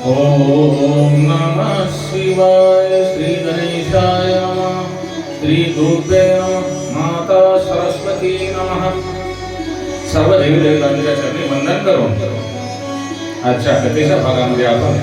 ओम नमः शिवाय श्री गणेशाय नमः। श्री दुर्गे नमः। माता सरस्वती नमः। सर्व देवी देवतांच्या चरणी वंदन करून आजच्या कथेच्या भागामध्ये आपण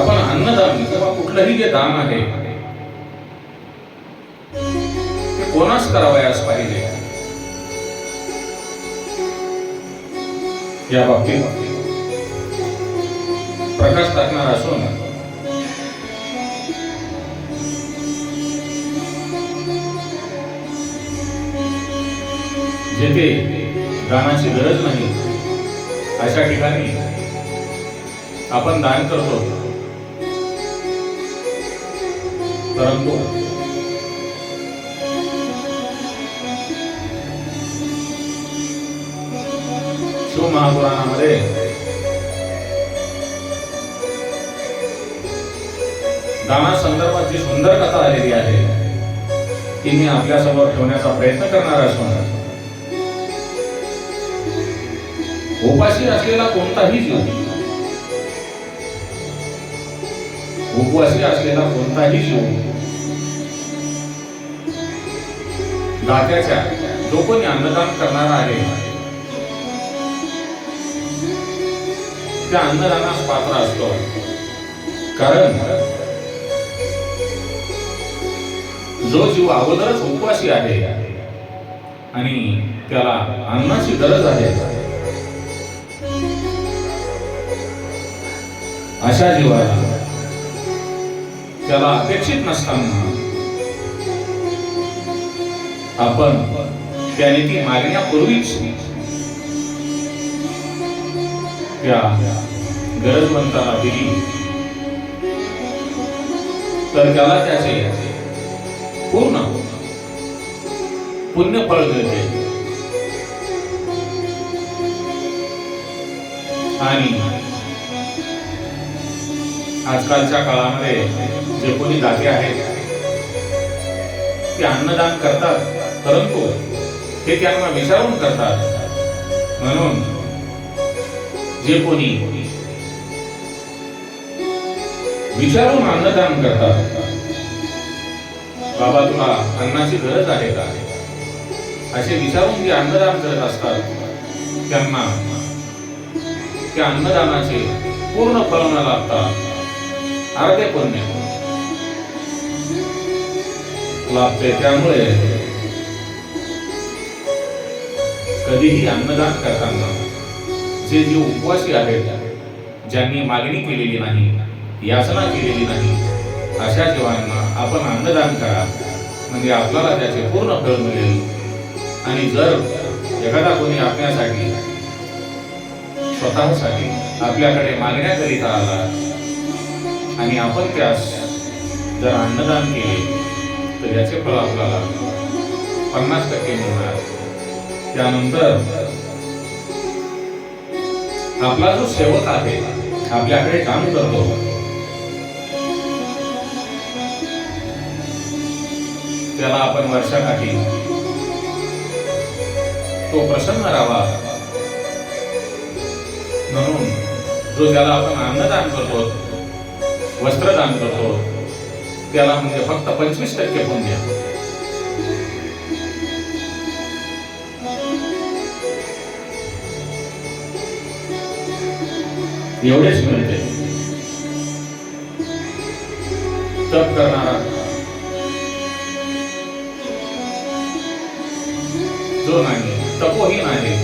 आपण अन्नदान किंवा कुठलंही जे दान आहे ते कोणास करावयास पाहिजे? या बाबतीत प्रकाश टाकणार असून जेथे दानाची गरज नाही अशा ठिकाणी आपण दान करतो. परंतु शिवमहापुराणामध्ये दाना संदर्भात जी सुंदर कथा आलेली आहे. ती मी आपल्यासमोर ठेवण्याचा प्रयत्न करणार असणार उपाशी असलेला कोणताही जीव. उपवासी असलेला कोणताही जीव. दात्याच्या जो कोणी अन्नदान करणारा आहे. त्या अन्नदानास पात्र असतो. कारण जो जीव अगोदरच उपवासी आहे आणि त्याला अन्नाची गरज आहे अशा जीवाला त्याला अपेक्षित नसताना आपण त्याने ती मागण्यापूर्वीच त्या गरजवंताला दिली. तर त्याला त्याचे पूर्ण पुण्य फळ मिळते. आणि आजकालच्या काळामध्ये जे कोणी दाते आहेत ते अन्नदान करतात परंतु ते त्यांना विचारून करतात. म्हणून जे कोणी विचारून अन्नदान करतात. बाबा तुला अन्नाची गरज आहे का? असे विचारून जे अन्नदान करत असतात त्यांना त्या अन्नदानाचे पूर्ण फळ न लाभता अर्धे पुण्य लाभते त्यामुळे कधीही अन्नदान करताना जे जे उपवासी आहेत ज्यांनी मागणी केलेली नाही याचना केलेली नाही अशा जीवांना आपण अन्नदान करा. म्हणजे आपल्याला त्याचे पूर्ण फळ मिळेल. आणि जर एखादा कोणी आपल्यासाठी स्वतःसाठी आपल्याकडे मागण्याकरिता आला आणि आपण त्यास जर अन्नदान केले तर याचे फळ आपल्याला पन्नास टक्के मिळणार. त्यानंतर आपला जो सेवक आहे आपल्याकडे काम करतो. त्याला आपण वर्षाकाठी तो प्रसन्न राहावा. म्हणून जो त्याला आपण अन्नदान करतो वस्त्रदान करतो त्याला म्हणजे फक्त पंचवीस टक्के पुण्य. एवढेच मिळते तप करणारा. जो नाही तपोहीन आहे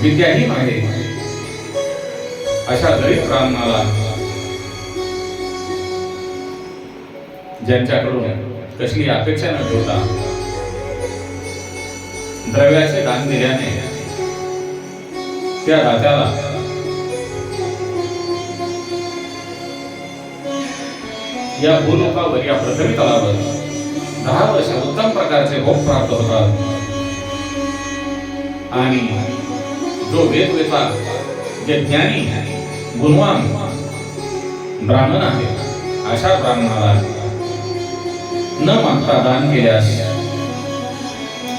विद्याहीन आहे अशा गरीब प्राणाला ज्यांच्याकडून कसली अपेक्षा न ठेवता द्रव्याचे दान दिल्याने त्या राजाला या भूलोकावर या पृथ्वी तलावर दहा वर्ष उत्तम प्रकारचे भोग प्राप्त होतात. आणि जो वेद जे ज्ञानी गुणवान ब्राह्मण आहे अशा ब्राह्मणाला न मागता दान केल्यास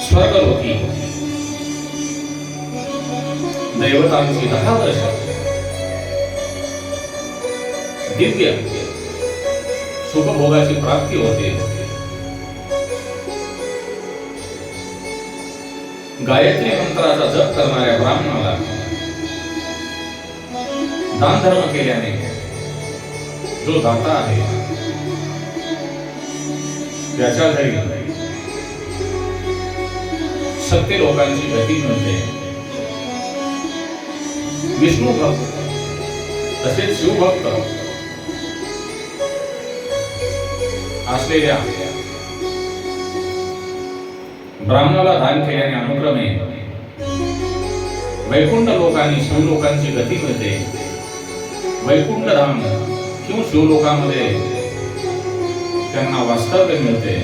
स्वर्गलोकी दैवतांची दहा वर्ष दिव्य सुखभोगाची प्राप्ती होते. गायत्री मंत्राचा जप करणाऱ्या ब्राह्मणाला दान धर्म केल्याने जो दाता आहे त्याच्या घरी सत्य लोकांची गती मिळते विष्णू भक्त तसेच शिवभक्त असलेल्या ब्राह्मणाला दान केल्याने अनुक्रमे. वैकुंठ लोकांनी शिवलोकांची गती मिळते. वैकुंठ धाम किंवा शिवलोकामध्ये त्यांना वास्तव्य मिळते.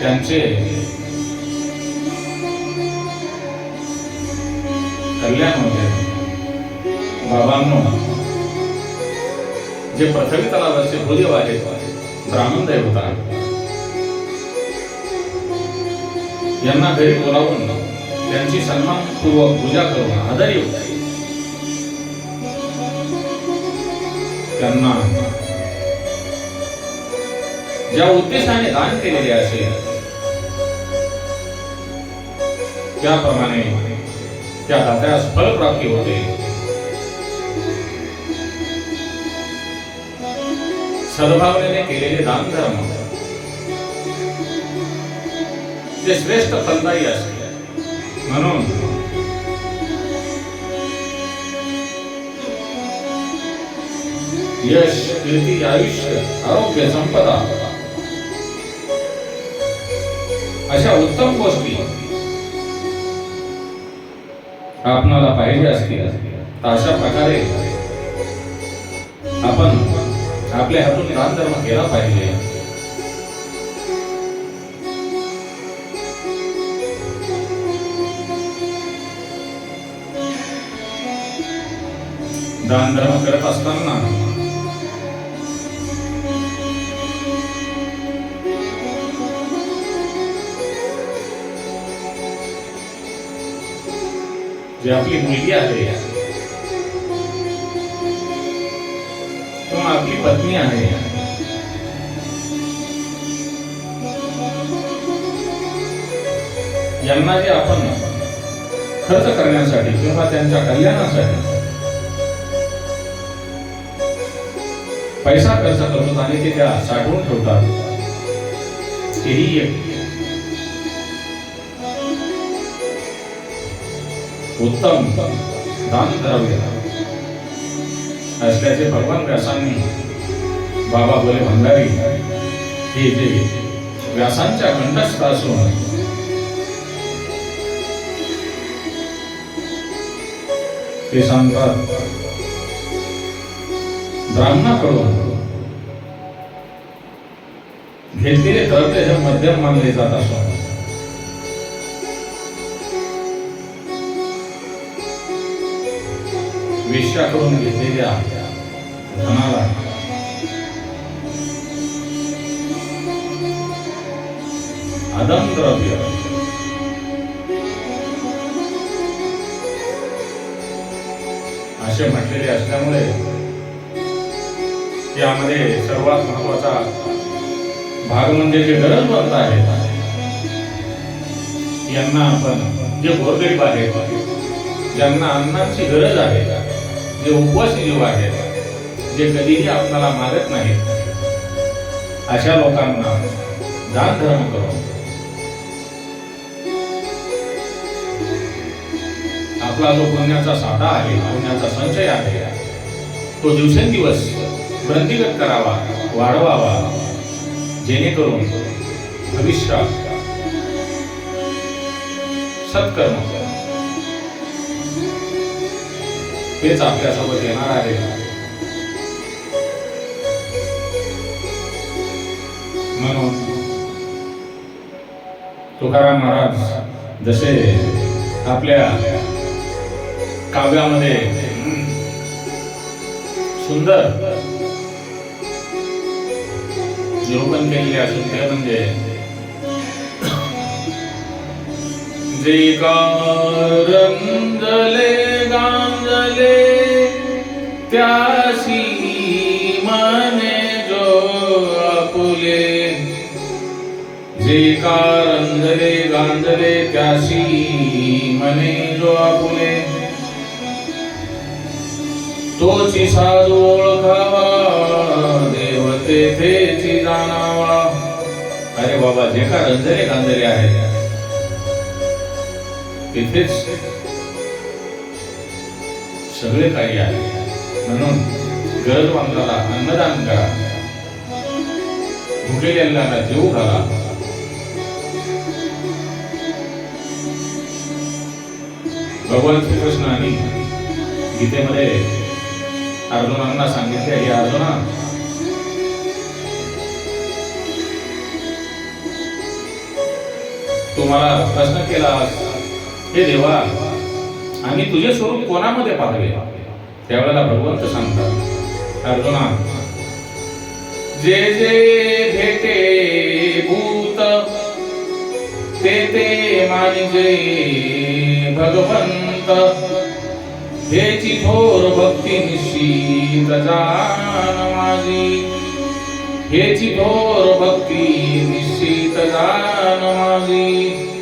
त्यांचे कल्याण होते. बाबांनो जे पृथ्वी तलावाचे भूदेव आहेत ब्राह्मण देवता यांना घरी बोलावून त्यांची सन्मानपूर्वक पूजा करून आदर त्यांना ज्या उद्देशाने दान केलेले असेल त्याप्रमाणे त्या दात्यास फलप्राप्ती होते सद्भावनेने केलेले दान धर्म ते श्रेष्ठ फलदायी असते म्हणून यश कीर्ती आयुष्य, आरोग्य, संपदा. अशा उत्तम गोष्टी आपणाला पाहिजे असतील. अशा प्रकारे आपण आपल्या हातून दान धर्म केला पाहिजे. दान धर्म करत असताना जे आपली मुलगी आहे आपली पत्नी आहे. यांना जे आपण खर्च करण्यासाठी किंवा त्यांच्या कल्याणासाठी पैसा खर्च करतो आणि ते त्या साठवून ठेवतात तेही एक उत्तम दान द्रव्य असल्याचे भगवान व्यासांनी बाबा बोले भंडारी हे जे व्यासांच्या कंठस्थ असून ते सांगतात ब्राह्मणाकडून घेतलेले कर्ते हे मध्यम मानले जात असतात वेश्याकडून घेतलेल्या धनाला. अदम द्रव्य. असे म्हटलेले असल्यामुळे यामध्ये सर्वात महत्त्वाचा भाग म्हणजे जे गरजवंत आहेत यांना आपण जे गोरगरीब आहेत ज्यांना अन्नाची गरज आहे जे उपवासी जीव आहेत जे कधीही आपल्याला मागत नाहीत अशा लोकांना दान धर्म करून आपला जो पुण्याचा साठा आहे पुण्याचा संचय आहे तो दिवसेंदिवस वृद्धिगत करावा वाढवावा जेणेकरून भविष्यात सत्कर्म तेच आपल्यासोबत येणार आहे. म्हणून तुकाराम महाराज जसे आपल्या काव्यामध्ये सुंदर निरूपण केलेले असून ते म्हणजे जे रंजले गांजले त्याशी मने जो आपुले। जे रंजले गांजले त्याशी मने जो आपुले। तोची साधू ओळखावा देव तेथेची जाणावा। अरे बाबा जे का रंजले गांजले आहेत तिथेच सगळे काही आहे. म्हणून गरजवंताला अन्नदान करा. भुकेलेल्यांना जेऊ घाला. भगवान श्रीकृष्णाने गीतेमध्ये अर्जुनांना सांगितले हे अर्जुना तुम्हाला प्रश्न केला हे देवा आम्ही तुझे स्वरूप कोणामध्ये पाहावे? त्यावेळेला भगवंत सांगतात अर्जुना जे जे भेटे भूत ते ते माझे भगवंत. हेची थोर भक्ती निश्चित जाण माझी. हेची थोर भक्ती निश्चित जाण माझी.